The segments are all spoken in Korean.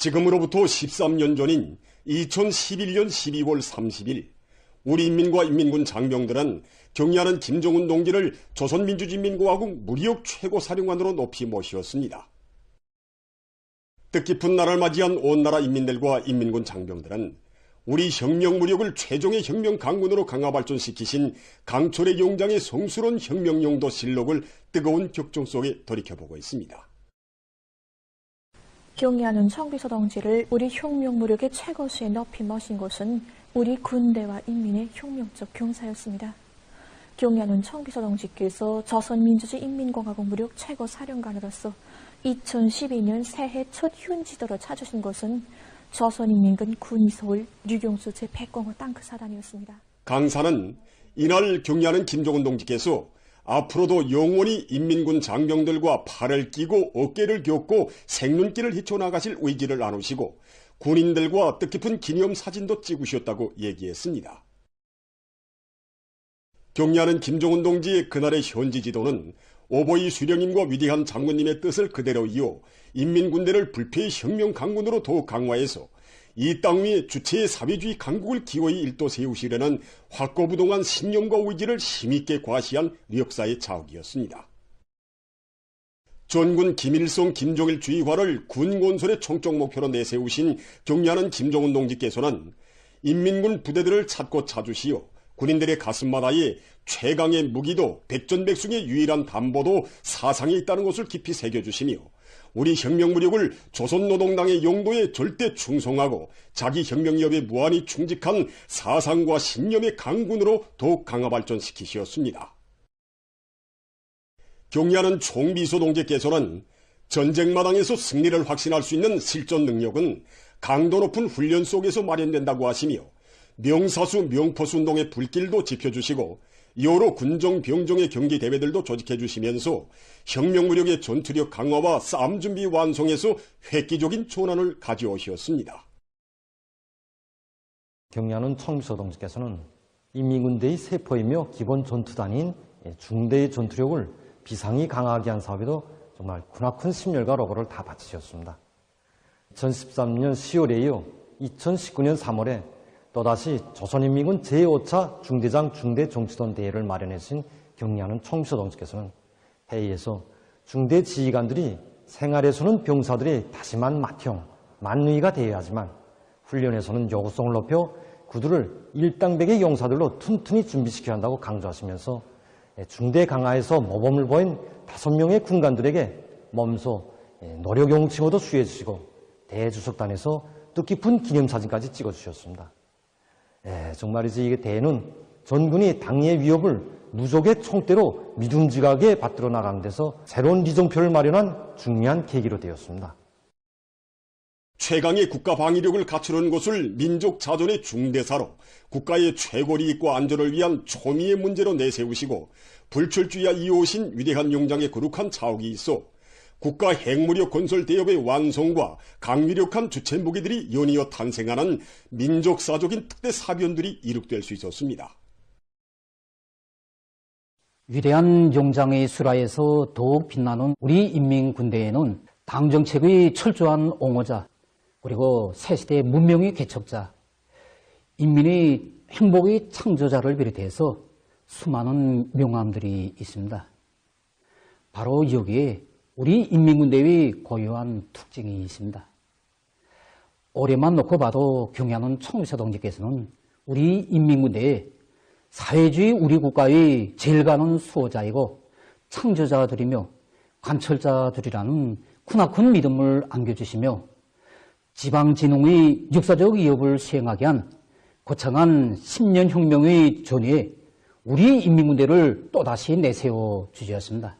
지금으로부터 13년 전인 2011년 12월 30일 우리 인민과 인민군 장병들은 경리하는 김정은 동지를 조선민주주의인민공화국 무력 최고사령관으로 높이 모시었습니다. 뜻깊은 날을 맞이한 온 나라 인민들과 인민군 장병들은 우리 혁명 무력을 최종의 혁명 강군으로 강화 발전시키신 강철의 용장의 성스러운 혁명 용도 실록을 뜨거운 격정 속에 돌이켜보고 있습니다. 경의하는 청비서 동지를 우리 혁명 무력의 최고수에 높이 모신 것은 우리 군대와 인민의 혁명적 경사였습니다. 경의하는 청비서 동지께서 조선민주주의인민공화국 무력 최고 사령관으로서 2012년 새해 첫 훈지도로 찾으신 것은 조선인민군 군의서울 류경수 제105 땅크 사단이었습니다. 강사는 이날 경리하는 김종은 동지께서 앞으로도 영원히 인민군 장병들과 팔을 끼고 어깨를 겹고 생눈길을 헤쳐나가실 의지를 나누시고 군인들과 뜻깊은 기념 사진도 찍으셨다고 얘기했습니다. 경리하는 김종은 동지의 그날의 현지 지도는 오보이 수령님과 위대한 장군님의 뜻을 그대로 이어 인민군대를 불패의 혁명 강군으로 더욱 강화해서 이 땅 위에 주체의 사회주의 강국을 기어이 일도 세우시려는 확고부동한 신념과 의지를 힘있게 과시한 역사의 자욱이었습니다. 전군 김일성 김종일 주의화를 군건설의 총적 목표로 내세우신 경리하는 김종은 동지께서는 인민군 부대들을 찾고 찾으시어 군인들의 가슴마다에 최강의 무기도 백전백승의 유일한 담보도 사상에 있다는 것을 깊이 새겨주시며 우리 혁명무력을 조선노동당의 용도에 절대 충성하고 자기 혁명협에 무한히 충직한 사상과 신념의 강군으로 더욱 강화 발전시키시었습니다. 경리하는 총비서 동지께서는 전쟁마당에서 승리를 확신할 수 있는 실전 능력은 강도 높은 훈련 속에서 마련된다고 하시며 명사수 명포수 운동의 불길도 지펴주시고 여러 군정 병정의 경기 대회들도 조직해 주시면서 혁명무력의 전투력 강화와 싸움 준비 완성에서 획기적인 전환을 가져오셨습니다. 경리하는 청비서 동지께서는 인민군대의 세포이며 기본 전투단인 중대의 전투력을 비상히 강하게 한 사업에도 정말 크나큰 심혈과 로고를 다 바치셨습니다. 2013년 10월에 이어 2019년 3월에 또다시 조선인민군 제5차 중대장 중대정치던 대회를 마련해신 격리하는 총비서 동지께서는 회의에서 중대 지휘관들이 생활에서는 병사들의 다심한 맏형, 만누이가 되어야 하지만 훈련에서는 요구성을 높여 구두를 일당백의 용사들로 튼튼히 준비시켜야 한다고 강조하시면서 중대 강화에서 모범을 보인 다섯 명의 군관들에게 몸소 노력용 칭호도 수여해 주시고 대주석단에서 뜻깊은 기념사진까지 찍어주셨습니다. 예, 정말이지 이게 대는 전군이 당의 위협을 무적의 총대로 믿음직하게 받들어 나가는 데서 새로운 리정표를 마련한 중요한 계기로 되었습니다. 최강의 국가 방위력을 갖추는 것을 민족 자존의 중대사로 국가의 최고 이익과 안전을 위한 초미의 문제로 내세우시고 불철주의와 이어오신 위대한 용장의 거룩한 자욱이 있어 국가 핵무력 건설 대업의 완성과 강위력한 주체 무기들이 연이어 탄생하는 민족사적인 특대 사변들이 이룩될 수 있었습니다. 위대한 용장의 수라에서 더욱 빛나는 우리 인민군대에는 당정책의 철저한 옹호자 그리고 새시대 문명의 개척자 인민의 행복의 창조자를 비롯해서 수많은 명함들이 있습니다. 바로 여기에 우리 인민군대의 고유한 특징이 있습니다. 올해만 놓고 봐도 경향은 총리사 동지께서는 우리 인민군 대에 사회주의 우리 국가의 제일 가는 수호자이고 창조자들이며 관철자들이라는 크나큰 믿음을 안겨주시며 지방진흥의 역사적 위협을 수행하게 한 거창한 10년 혁명의 전위에 우리 인민군대를 또다시 내세워 주셨습니다.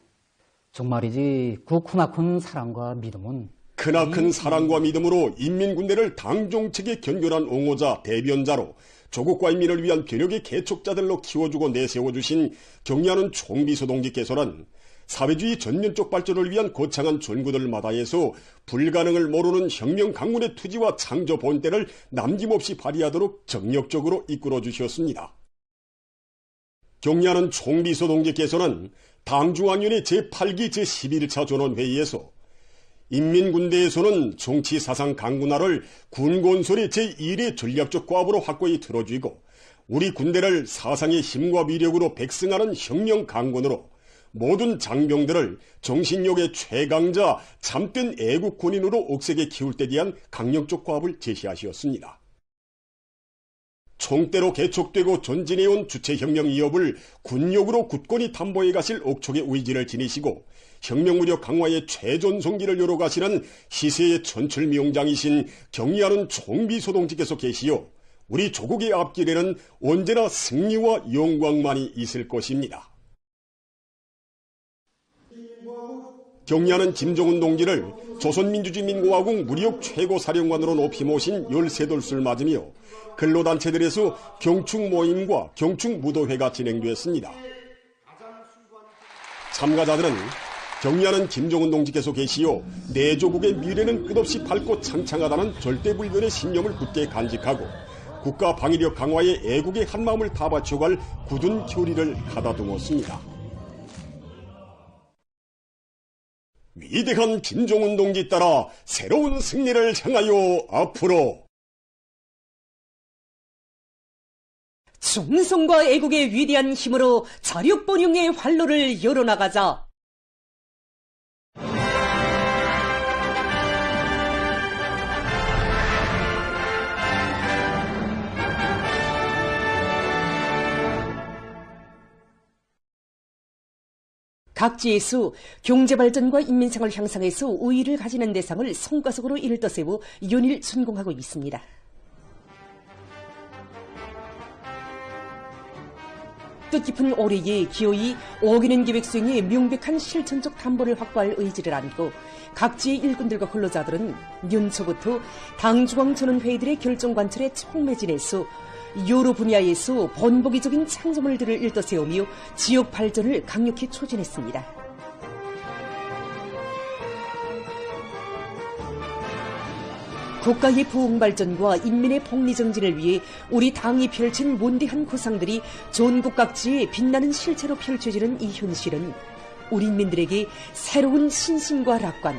정말이지 그 크나큰 사랑과 믿음은 크나큰 사랑과 믿음으로 인민군대를 당정책에 견결한 옹호자 대변자로 조국과 인민을 위한 괴력의 개척자들로 키워주고 내세워주신 경리하는 총비서 동지께서는 사회주의 전면적 발전을 위한 거창한 전구들 마다에서 불가능을 모르는 혁명 강군의 투지와 창조 본때를 남김없이 발휘하도록 정력적으로 이끌어 주셨습니다. 경리하는 총비서 동지께서는 당중앙위원회 제8기 제11차 전원회의에서 인민군대에서는 정치 사상 강군화를 군건설의 제1의 전략적 과업으로 확고히 틀어쥐고 우리 군대를 사상의 힘과 위력으로 백승하는 혁명 강군으로 모든 장병들을 정신력의 최강자 참된 애국 군인으로 억세게 키울 때 대한 강력적 과업을 제시하시었습니다. 총대로 개척되고 전진해온 주체혁명 이업을 군력으로 굳건히 담보해 가실 옥촉의 의지를 지니시고 혁명무력 강화의 최전성기를 요로가시는 시세의 천출미용장이신 경리하는 총비소동지께서 계시어 우리 조국의 앞길에는 언제나 승리와 영광만이 있을 것입니다. 경리하는 김정은 동지를 조선민주주의민공화국 무력 최고사령관으로 높이 모신 13돌수를 맞으며 근로단체들에서 경축 모임과 경축 무도회가 진행되었습니다. 참가자들은 경리하는 김정은 동지께서 계시어 내조국의 미래는 끝없이 밝고 창창하다는 절대불변의 신념을 굳게 간직하고 국가 방위력 강화에 애국의 한마음을 다 바쳐갈 굳은 교리를 가다듬었습니다. 위대한 동지 따라 새로운 승리를 향하여 앞으로 충성과 애국의 위대한 힘으로 자력번영의 활로를 열어나가자. 각지에서 경제발전과 인민생활 향상에서 우위를 가지는 대상을 성과석으로 이를 떠세워 연일 준공하고 있습니다. 뜻깊은 올해에 기어이 어기는 계획 수행에 명백한 실천적 담보를 확보할 의지를 안고 각지의 일꾼들과 근로자들은 연초부터 당중앙 전원회의들의 결정 관철에 촉매진해서 여러 분야에서 번복이적인 창조물들을 일떠세우며 지역 발전을 강력히 촉진했습니다. 국가의 부흥 발전과 인민의 복리 정진을 위해 우리 당이 펼친 원대한 구상들이 전국 각지에 빛나는 실체로 펼쳐지는 이 현실은 우리 인민들에게 새로운 신심과 낙관,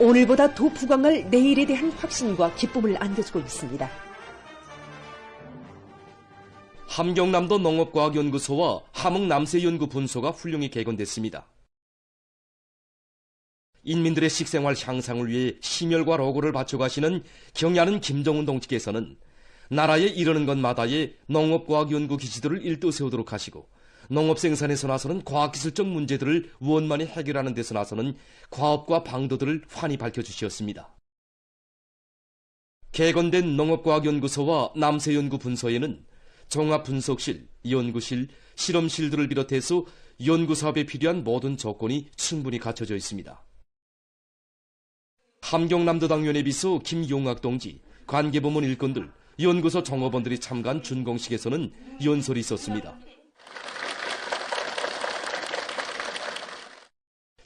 오늘보다 더 부강할 내일에 대한 확신과 기쁨을 안겨주고 있습니다. 함경남도 농업과학연구소와 함흥남세연구분소가 훌륭히 개건됐습니다. 인민들의 식생활 향상을 위해 심혈과 로고를 바쳐가시는 경야는 김정은 동지께서는 나라에 이르는 것마다의 농업과학연구 기지들을 일도 세우도록 하시고 농업 생산에서 나서는 과학기술적 문제들을 원만히 해결하는 데서 나서는 과업과 방도들을 환히 밝혀주시었습니다. 개건된 농업과학연구소와 남세연구분소에는 종합분석실, 연구실, 실험실 들을 비롯해서 연구 사업에 필요한 모든 조건이 충분히 갖춰져 있습니다. 함경남도 당연의 비서 김용학 동지, 관계부문 일꾼들, 연구소 종업원들이 참가한 준공식에서는 연설이 있었습니다.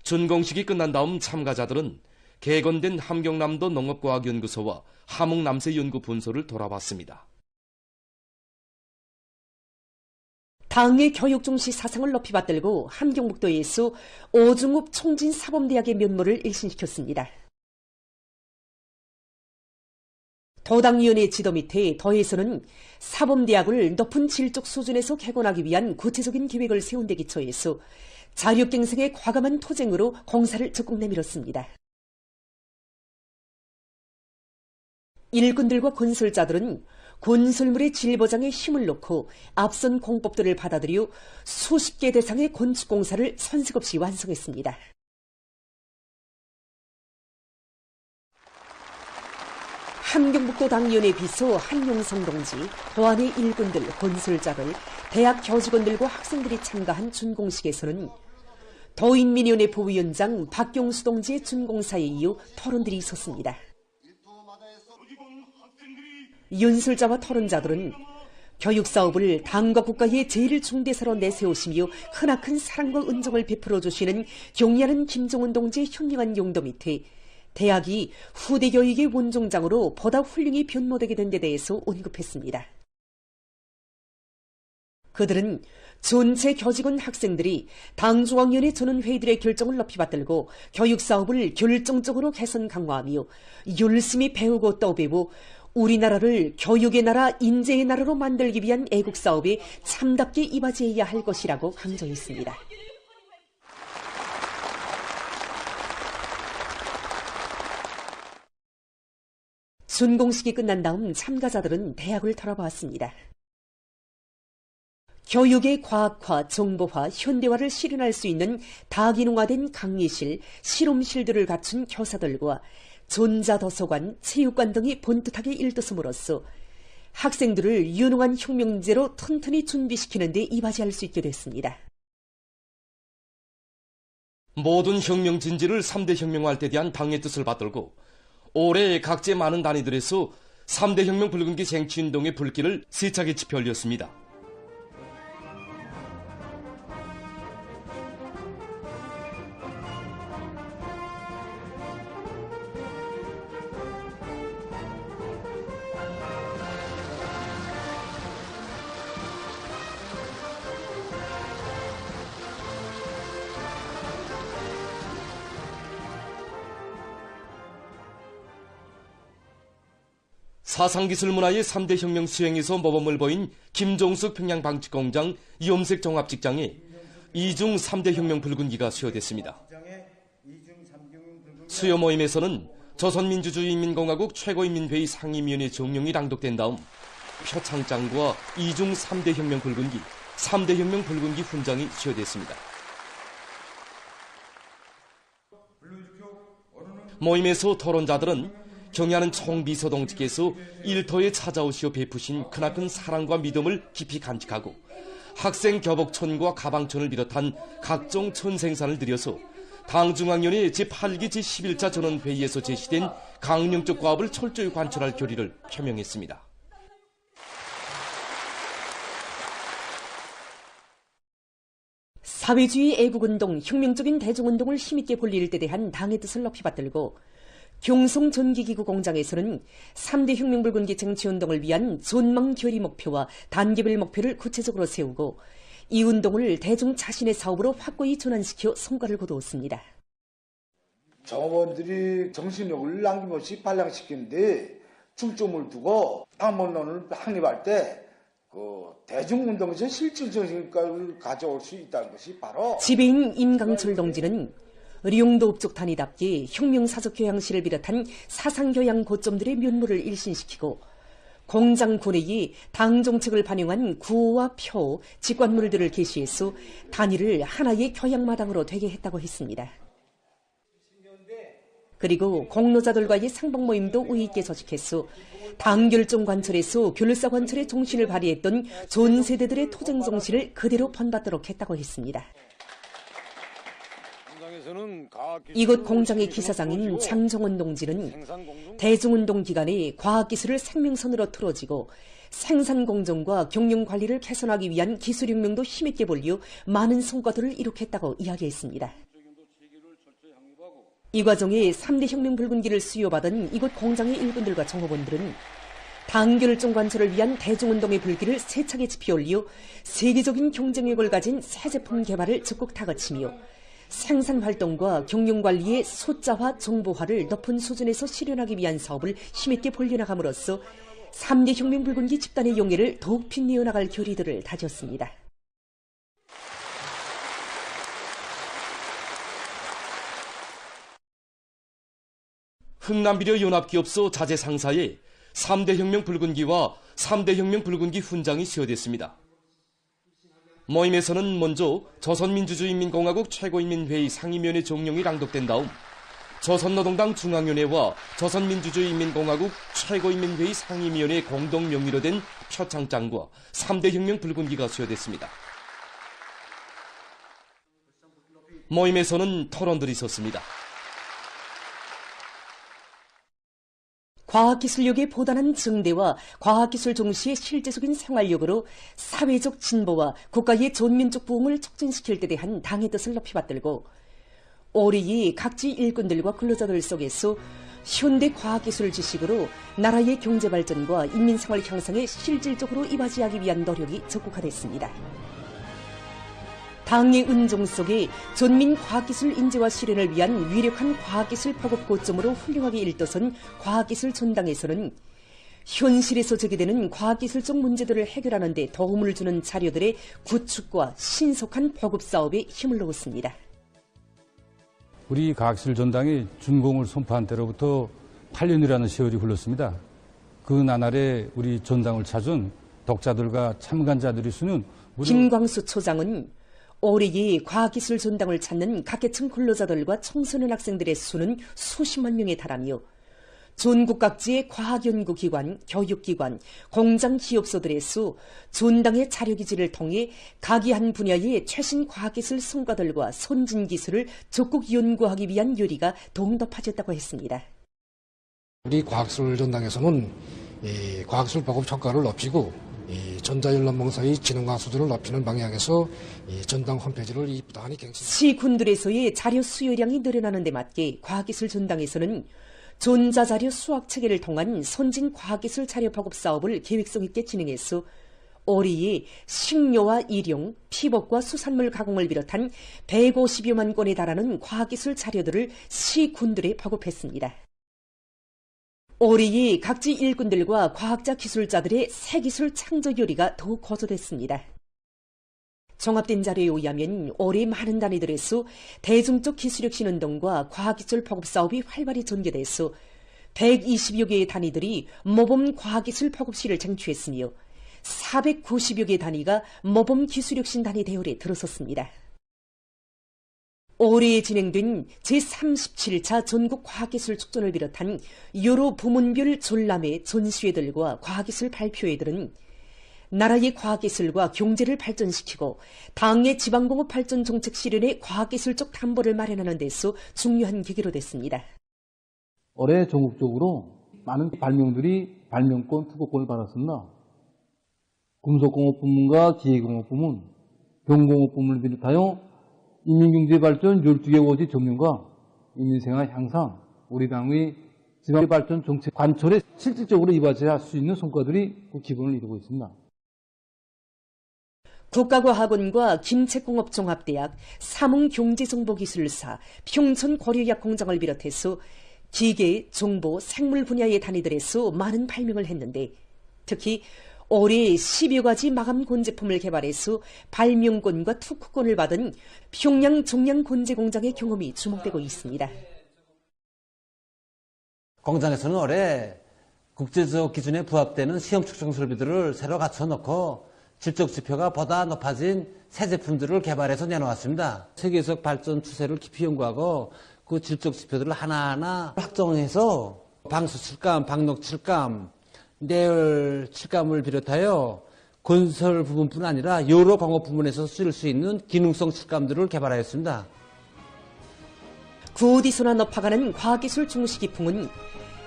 준공식이 끝난 다음 참가자들은 개건된 함경남도 농업과학연구소와 함흥남세연구분소를 돌아봤습니다. 당의 교육 중시 사상을 높이 받들고 함경북도에서 오중읍 총진사범대학의 면모를 일신시켰습니다. 도당위원회 지도 밑에 더해서는 사범대학을 높은 질적 수준에서 개건하기 위한 구체적인 계획을 세운 데 기초해서 자력갱생의 과감한 투쟁으로 공사를 적극 내밀었습니다. 일꾼들과 건설자들은 건설물의 질 보장에 힘을 놓고 앞선 공법들을 받아들여 수십 개 대상의 건축 공사를 선색 없이 완성했습니다. 함경북도 당위원회 비서 한용성 동지, 도안의 일꾼들, 건설자들, 대학 교직원들과 학생들이 참가한 준공식에서는 도인민위원회 부위원장 박경수 동지의 준공사에 이어 토론들이 있었습니다. 연설자와 토론자들은 교육 사업을 당과 국가의 제일 중대사로 내세우시며 크나큰 사랑과 은정을 베풀어 주시는 경리하는 김정은 동지의 현명한 용도 밑에 대학이 후대 교육의 원종장으로 보다 훌륭히 변모되게 된 데 대해서 언급했습니다. 그들은 전체 교직원 학생들이 당중앙위원회 전원회의들의 결정을 높이 받들고 교육 사업을 결정적으로 개선 강화하며 열심히 배우고 또 배우 우리나라를 교육의 나라, 인재의 나라로 만들기 위한 애국 사업에 참답게 이바지해야 할 것이라고 강조했습니다. 준공식이 끝난 다음 참가자들은 대학을 돌아보았습니다. 교육의 과학화, 정보화, 현대화를 실현할 수 있는 다기능화된 강의실, 실험실들을 갖춘 교사들과 전자도서관, 체육관 등이 본뜻하게 일떴음으로써 학생들을 유능한 혁명제로 튼튼히 준비시키는 데 이바지할 수 있게 됐습니다. 모든 혁명 진지를 3대 혁명화할 때 대한 당의 뜻을 받들고 올해 각지 많은 단위들에서 3대 혁명 붉은기 쟁취운동의 불길을 세차게 지펴 올렸습니다. 사상기술 문화의 3대 혁명 수행에서 모범을 보인 김종숙 평양 방직공장 이염색 종합직장에 이중 3대 혁명 붉은기가 수여됐습니다. 수여 모임에서는 조선민주주의인민공화국 최고인민회의 상임위원회 정령이 낭독된 다음 표창장과 이중 3대 혁명 붉은기, 3대 혁명 붉은기 훈장이 수여됐습니다. 모임에서 토론자들은 경야는 총비서동지께서 일터에 찾아오시어 베푸신 크나큰 사랑과 믿음을 깊이 간직하고 학생 교복촌과 가방촌을 비롯한 각종 촌생산을 들여서 당중앙위원회 제8기 제11차 전원회의에서 제시된 강령적 과업을 철저히 관철할 결의를 표명했습니다. 사회주의 애국운동, 혁명적인 대중운동을 힘있게 볼릴 때 대한 당의 뜻을 높이 받들고 경송 전기기구 공장에서는 3대 혁명불군기 정치운동을 위한 전망 결의 목표와 단계별 목표를 구체적으로 세우고 이 운동을 대중 자신의 사업으로 확고히 전환시켜 성과를 거두었습니다. 정업원들이 정신력을 남김없이 발량시키는데 중점을 두고 당문론을 확립할 때 그 대중운동에서 실질적인 가져올 수 있다는 것이 바로 지배인 임강철 동지는 룡도 업족단위답게 혁명사적 교양실을 비롯한 사상교양 고점들의 면모를 일신시키고 공장 군의이 당 정책을 반영한 구호와 표, 직관물들을 게시해서 단위를 하나의 교양마당으로 되게 했다고 했습니다. 그리고 공로자들과의 상봉 모임도 의의 있게 조직했어 당결정 관철에서 결사 관철의 정신을 발휘했던 전 세대들의 토정 정신을 그대로 번받도록 했다고 했습니다. 이곳 공장의 기사장인 장정원 동지는 대중운동 기간에 과학기술을 생명선으로 틀어지고 생산 공정과 경영 관리를 개선하기 위한 기술혁명도 힘있게 벌려 많은 성과들을 이룩했다고 이야기했습니다. 이 과정에 3대 혁명 붉은기를 수요받은 이곳 공장의 일꾼들과 정업원들은 당결정 관철을 위한 대중운동의 불길을 세차게 지피올리어 세계적인 경쟁력을 가진 새 제품 개발을 적극 타거치며 생산 활동과 경영 관리의 소자화, 정보화를 높은 수준에서 실현하기 위한 사업을 힘있게 벌려나감으로써 3대 혁명 불군기 집단의 용해를 더욱 빛내어 나갈 결의들을 다졌습니다. 흥남비료 연합기업소 자재 상사에 3대 혁명 붉은기와 3대 혁명 붉은기 훈장이 수여됐습니다. 모임에서는 먼저 조선민주주의인민공화국 최고인민회의 상임위원회 종령이 낭독된 다음 조선노동당 중앙위원회와 조선민주주의인민공화국 최고인민회의 상임위원회 공동 명의로 된 표창장과 3대 혁명 붉은기가 수여됐습니다. 모임에서는 토론들이 있었습니다. 과학기술력의 보다는 증대와 과학기술 종시의 실제적인 생활력으로 사회적 진보와 국가의 전민족 부흥을 촉진시킬 때 대한 당의 뜻을 높이 받들고 올해의 각지 일꾼들과 근로자들 속에서 현대 과학기술 지식으로 나라의 경제발전과 인민생활 향상에 실질적으로 이바지하기 위한 노력이 적극화됐습니다. 당의 은종 속에 전민 과학기술 인재와 실현을 위한 위력한 과학기술 보급 고점으로 훌륭하게 일떠선 과학기술 전당에서는 현실에서 제기되는 과학기술적 문제들을 해결하는 데 도움을 주는 자료들의 구축과 신속한 보급 사업에 힘을 넣었습니다. 우리 과학실 전당이 준공을 선포한 때로부터 8년이라는 세월이 흘렀습니다. 그 나날에 우리 전당을 찾은 독자들과 참관자들의 수는 김광수 초장은 올해의 과학기술 전당을 찾는 각계층 근로자들과 청소년 학생들의 수는 수십만 명에 달하며 전국 각지의 과학연구기관, 교육기관, 공장 기업소들의 수, 전당의 자료기지를 통해 각이 한 분야의 최신 과학기술 성과들과 선진기술을 적극 연구하기 위한 요리가 높아졌다고 했습니다. 우리 과학술 전당에서는 이 과학술 보급 효과를 높이고 이 전자연락망사의 지능화 수준을 높이는 방향에서 이 전당 홈페이지를 이 부단히 갱신. 시군들에서의 자료 수요량이 늘어나는 데 맞게 과학기술 전당에서는 전자자료 수학 체계를 통한 선진 과학기술 자료 보급 사업을 계획성 있게 진행했어 올해에 식료와 일용, 피복과 수산물 가공을 비롯한 150여만 건에 달하는 과학기술 자료들을 시군들에 보급했습니다. 올해에 각지 일꾼들과 과학자 기술자들의 새 기술 창조 요리가 더욱 고조됐습니다. 종합된 자료에 의하면 올해 많은 단위들에서 대중적 기술력 신운동과 과학기술 보급 사업이 활발히 전개돼서 120여 개의 단위들이 모범 과학기술 보급실을 쟁취했으며 490여 개의 단위가 모범 기술혁신 단위 대열에 들어섰습니다. 올해 진행된 제37차 전국 과학기술 축전을 비롯한 여러 부문별 전람회 전시회들과 과학기술 발표회들은 나라의 과학기술과 경제를 발전시키고 당의 지방공업 발전 정책 실현에 과학기술적 담보를 마련하는 데서 중요한 계기로 됐습니다. 올해 전국적으로 많은 발명들이 발명권, 투고권을 받았습니다. 금속공업 부문과 기계공업 부문, 경공업 부문을 비롯하여 인민경제 발전 12개 워지 정년과 인민생활 향상, 우리 당의 지방발전 정책 관철에 실질적으로 이바지할 수 있는 성과들이 그 기본을 이루고 있습니다. 국가과학원과 김책공업종합대학, 삼흥경제정보기술사, 평촌고려약 공장을 비롯해서 기계, 정보, 생물 분야의 단위들에서 많은 발명을 했는데 특히 올해 10여 가지 마감 곤제품을 개발해서 발명권과 특허권을 받은 평양 종양 곤제 공장의 경험이 주목되고 있습니다. 공장에서는 올해 국제적 기준에 부합되는 시험 측정 설비들을 새로 갖춰놓고 질적 지표가 보다 높아진 새 제품들을 개발해서 내놓았습니다. 세계적 발전 추세를 깊이 연구하고 그 질적 지표들을 하나하나 확정해서 방수 칠감, 방록 칠감, 내열 칠감을 비롯하여 건설 부분뿐 아니라 여러 공업 부문에서 쓸수 있는 기능성 칠감들을 개발하였습니다. 그 어디서나 높아가는 과학기술 중시 기풍은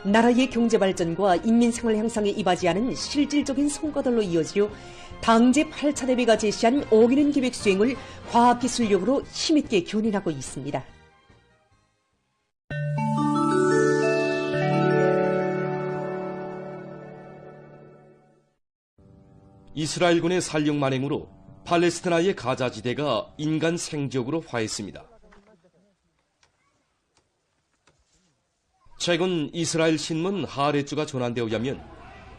나라의 경제 발전과 인민 생활 향상에 이바지하는 실질적인 성과들로 이어지려 당제 8차 대회가 제시한 5기년 계획 수행을 과학기술력으로 힘있게 견인하고 있습니다. 이스라엘군의 살력 만행으로 팔레스티나의 가자 지대가 인간 생지역으로 화했습니다. 최근 이스라엘 신문 하레주가 전한데 의하면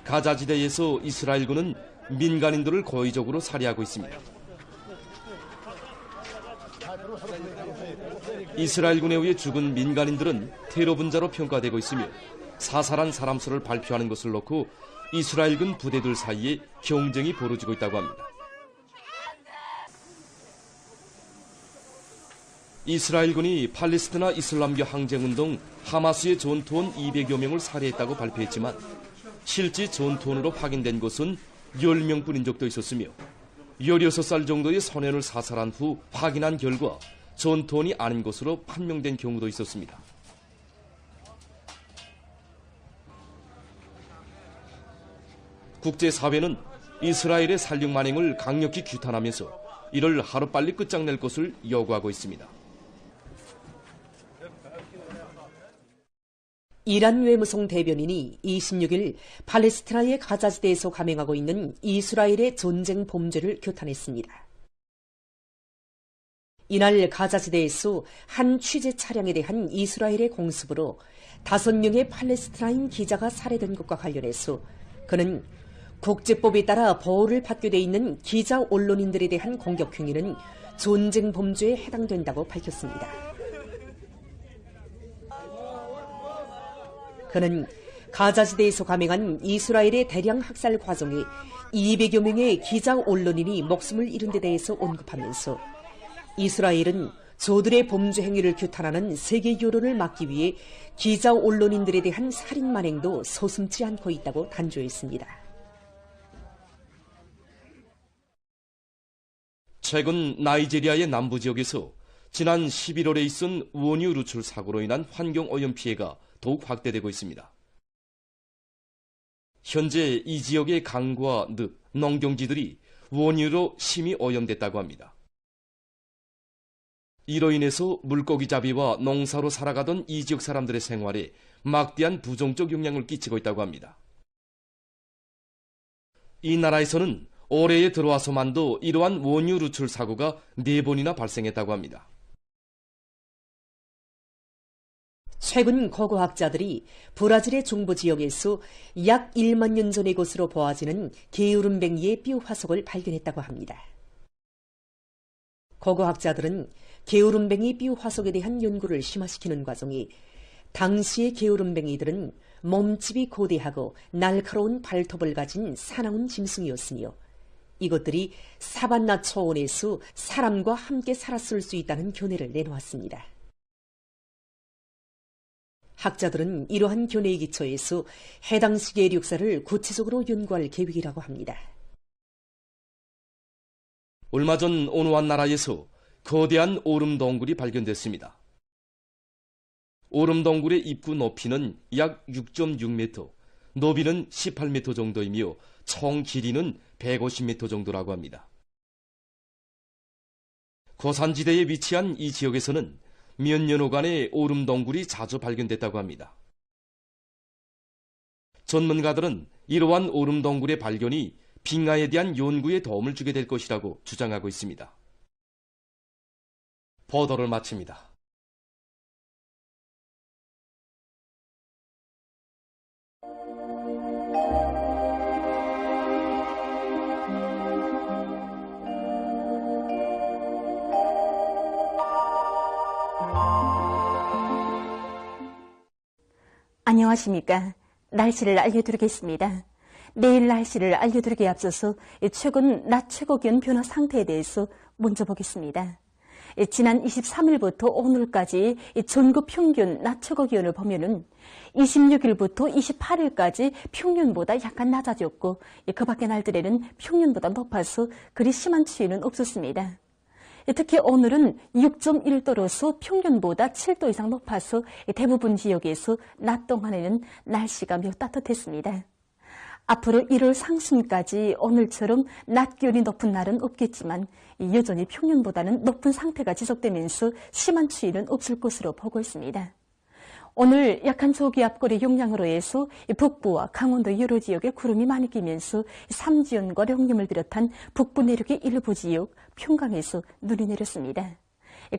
가자 지대에서 이스라엘군은 민간인들을 고의적으로 살해하고 있습니다. 이스라엘군에 의해 죽은 민간인들은 테러 분자로 평가되고 있으며 사살한 사람 수를 발표하는 것을 놓고 이스라엘군 부대들 사이에 경쟁이 벌어지고 있다고 합니다. 이스라엘군이 팔레스티나 이슬람교 항쟁운동 하마스의 전투원 200여 명을 살해했다고 발표했지만 실제 전투원으로 확인된 것은 10명뿐인 적도 있었으며 16살 정도의 소년을 사살한 후 확인한 결과 전투원이 아닌 것으로 판명된 경우도 있었습니다. 국제사회는 이스라엘의 살육 만행을 강력히 규탄하면서 이를 하루빨리 끝장낼 것을 요구하고 있습니다. 이란 외무성 대변인이 26일 팔레스티나의 가자지대에서 감행하고 있는 이스라엘의 전쟁 범죄를 규탄했습니다. 이날 가자지대에서 한 취재 차량에 대한 이스라엘의 공습으로 다섯 명의 팔레스타인 기자가 살해된 것과 관련해서 그는 국제법에 따라 보호를 받게 돼 있는 기자 언론인들에 대한 공격 행위는 전쟁 범죄에 해당된다고 밝혔습니다. 그는 가자지대에서 감행한 이스라엘의 대량 학살 과정에 200여 명의 기자 언론인이 목숨을 잃은 데 대해서 언급하면서 이스라엘은 저들의 범죄 행위를 규탄하는 세계 여론을 막기 위해 기자 언론인들에 대한 살인 만행도 서슴지 않고 있다고 단조했습니다. 최근 나이제리아의 남부 지역에서 지난 11월에 있은 원유 누출 사고로 인한 환경 오염 피해가 더욱 확대되고 있습니다. 현재 이 지역의 강과 늪, 농경지들이 원유로 심히 오염됐다고 합니다. 이로 인해서 물고기 잡이와 농사로 살아가던 이 지역 사람들의 생활에 막대한 부정적 영향을 끼치고 있다고 합니다. 이 나라에서는 올해에 들어와서만도 이러한 원유 누출 사고가 4번이나 발생했다고 합니다. 최근考古학자들이 브라질의 중부 지역에서 약 1만 년 전의 것으로 보아지는 게으름뱅이의 뼈 화석을 발견했다고 합니다. 거구학자들은 게으름뱅이 뼈 화석에 대한 연구를 심화시키는 과정이 당시의 게으름뱅이들은 몸집이 고대하고 날카로운 발톱을 가진 사나운 짐승이었으며 이것들이 사반나 초원에서 사람과 함께 살았을 수 있다는 견해를 내놓았습니다. 학자들은 이러한 견해에 기초해서 해당 시기의 역사를 구체적으로 연구할 계획이라고 합니다. 얼마 전 어느 한 나라에서 거대한 오름 덩굴이 발견됐습니다. 오름 덩굴의 입구 높이는 약 6.6m, 너비는 18m 정도이며 총 길이는 150m 정도라고 합니다. 고산지대에 위치한 이 지역에서는 몇 년호간의 오름 덩굴이 자주 발견됐다고 합니다. 전문가들은 이러한 오름 덩굴의 발견이 빙하에 대한 연구에 도움을 주게 될 것이라고 주장하고 있습니다. 보도를 마칩니다. 안녕하십니까. 날씨를 알려드리겠습니다. 내일 날씨를 알려드리기에 앞서서 최근 낮 최고 기온 변화 상태에 대해서 먼저 보겠습니다. 지난 23일부터 오늘까지 전국 평균 낮 최고 기온을 보면은 26일부터 28일까지 평년보다 약간 낮아졌고 그 밖의 날들에는 평년보다 높아서 그리 심한 추위는 없었습니다. 특히 오늘은 6.1도로서 평균보다 7도 이상 높아서 대부분 지역에서 낮 동안에는 날씨가 매우 따뜻했습니다. 앞으로 1월 상순까지 오늘처럼 낮 기온이 높은 날은 없겠지만 여전히 평년보다는 높은 상태가 지속되면서 심한 추위는 없을 것으로 보고 있습니다. 오늘 약한 저기압골의 영향으로 해서 북부와 강원도 여러 지역에 구름이 많이 끼면서 삼지연과 영림을 비롯한 북부 내륙의 일부 지역, 평강에서 눈이 내렸습니다.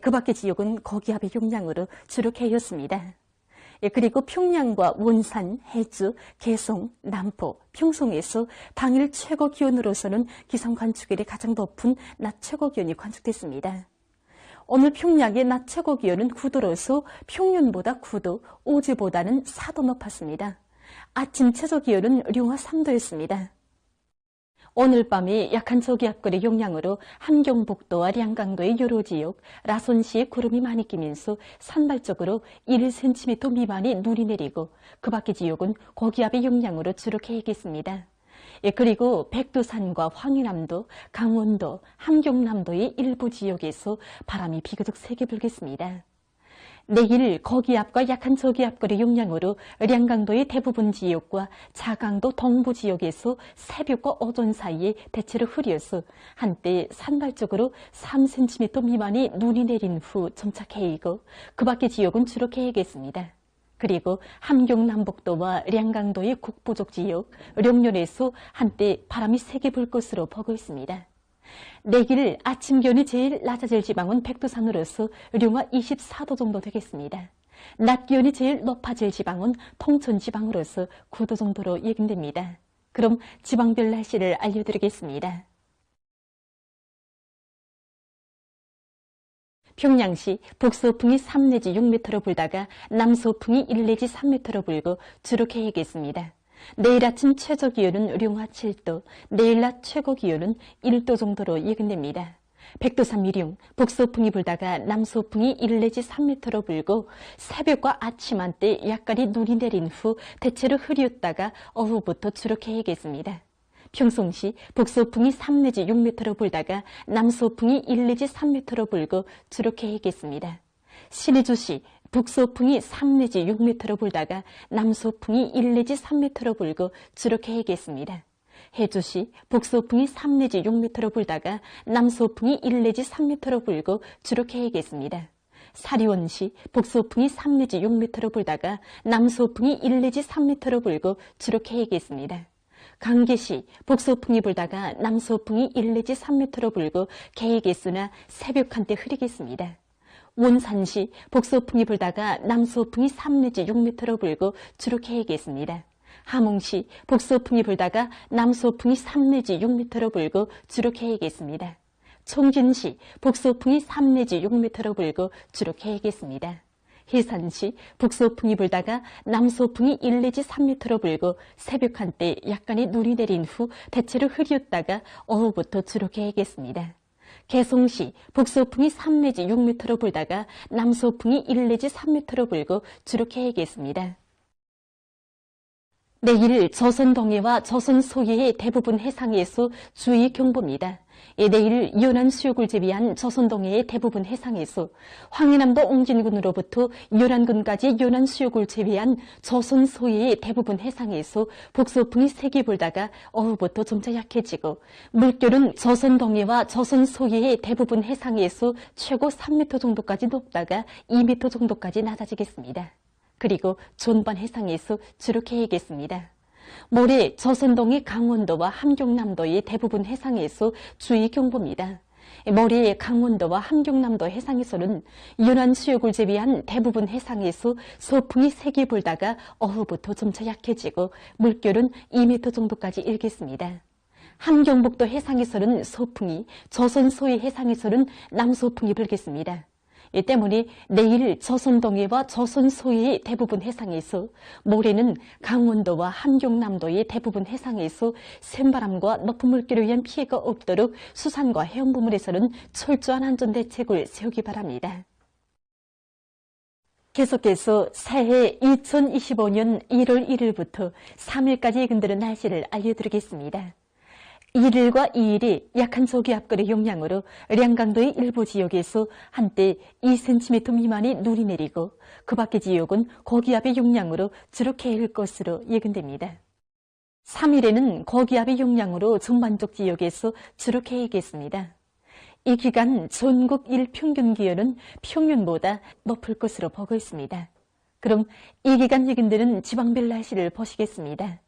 그 밖의 지역은 거기압의 영향으로 주로 개였습니다. 그리고 평양과 원산, 해주, 개성, 남포, 평송에서 당일 최고 기온으로서는 기상 관측일이 가장 높은 낮 최고 기온이 관측됐습니다. 오늘 평양의 낮 최고 기온은 9도로서 평년보다 9도, 오지보다는 4도 높았습니다. 아침 최저 기온은 룡화 3도였습니다. 오늘 밤에 약한 저기압골의 영향으로 함경북도와 량강도의 여러 지역, 라손시에 구름이 많이 끼면서 산발적으로 1cm 미만의 눈이 내리고 그 밖의 지역은 고기압의 영향으로 주로 개겠습니다. 예, 그리고 백두산과 황해남도, 강원도, 함경남도의 일부 지역에서 바람이 비교적 세게 불겠습니다. 내일 거기압과 약한 저기압골의 영향으로 량강도의 대부분 지역과 자강도 동부 지역에서 새벽과 오전 사이에 대체로 흐려서 한때 산발적으로 3cm 미만의 눈이 내린 후 점차 개이고 그 밖의 지역은 주로 개이겠습니다. 그리고 함경남북도와 량강도의 국부족 지역, 령년에서 한때 바람이 세게 불 것으로 보고 있습니다. 내일 아침 기온이 제일 낮아질 지방은 백두산으로서 룡화 24도 정도 되겠습니다. 낮 기온이 제일 높아질 지방은 통천 지방으로서 9도 정도로 예견됩니다. 그럼 지방별 날씨를 알려드리겠습니다. 평양시 북서풍이 3 내지 6m로 불다가 남서풍이 1 내지 3m로 불고 주로 계획했습니다. 내일 아침 최저 기온은 룡화 7도, 내일 낮 최고 기온은 1도 정도로 예견됩니다. 백두산 미룡, 북서풍이 불다가 남서풍이 1 내지 3m로 불고 새벽과 아침 한때 약간의 눈이 내린 후 대체로 흐렸다가 오후부터 주로 계획했습니다. 평송시 북서풍이 3 내지 6m로 불다가 남서풍이 1 내지 3m로 불고 주로 계획했습니다. 신의주시 북서풍이 3 내지 6m로 불다가 남서풍이 1 내지 3m로 불고 주로 계획했습니다. 해주시 북서풍이 3 내지 6m로 불다가 남서풍이 1 내지 3m로 불고 주로 계획했습니다. 사리원시 북서풍이 3 내지 6m로 불다가 남서풍이 1 내지 3m로 불고 주로 계획했습니다. 강계시 북서풍이 불다가 남서풍이 1 내지 3m로 불고 계획했으나 새벽 한때 흐리겠습니다. 원산시 북서풍이 불다가 남서풍이 3 내지 6m로 불고 주로 계획했습니다. 함흥시 북서풍이 불다가 남서풍이 3 내지 6m로 불고 주로 계획했습니다. 총진시 북서풍이 3 내지 6m로 불고 주로 계획했습니다. 해산시 북서풍이 불다가 남서풍이 1 내지 3m로 불고 새벽 한때 약간의 눈이 내린 후 대체로 흐렸다가 오후부터 주로 계획했습니다. 개송시 북서풍이 3 내지 6m로 불다가 남서풍이 1 내지 3m로 불고 주로 계획했습니다. 내일 조선 동해와 조선 소해의 대부분 해상에서 주의 경보입니다. 내일 연안 수역을 제외한 조선 동해의 대부분 해상에서 황해남도 옹진군으로부터 연안군까지 연안 수역을 제외한 조선 소해의 대부분 해상에서 북서풍이 세게 불다가 오후부터 점차 약해지고 물결은 조선 동해와 조선 소해의 대부분 해상에서 최고 3m 정도까지 높다가 2m 정도까지 낮아지겠습니다. 그리고 존반 해상에서 주로 계획했습니다. 모레 저선동의 강원도와 함경남도의 대부분 해상에서 주의 경보입니다. 모레 강원도와 함경남도 해상에서는 연안 수역을 제외한 대부분 해상에서 소풍이 세게 불다가 오후부터 점차 약해지고 물결은 2m 정도까지 일겠습니다. 함경북도 해상에서는 소풍이, 조선 소해 해상에서는 남소풍이 불겠습니다. 이 때문에 내일 조선 동해와 조선 소해의 대부분 해상에서 모레는 강원도와 함경남도의 대부분 해상에서 샘바람과 높은 물결에 의한 피해가 없도록 수산과 해운부문에서는 철저한 안전 대책을 세우기 바랍니다. 계속해서 새해 2025년 1월 1일부터 3일까지 예근들은 날씨를 알려드리겠습니다. 1일과 2일이 약한 저기압골의 영향으로 량강도의 일부 지역에서 한때 2cm 미만의 눈이 내리고 그 밖의 지역은 고기압의 영향으로 주로 개일 것으로 예견됩니다. 3일에는 고기압의 영향으로 전반적 지역에서 주로 개이겠습니다. 이 기간 전국 일평균 기온은 평균보다 높을 것으로 보고 있습니다. 그럼 이 기간 예견되는 지방별 날씨를 보시겠습니다.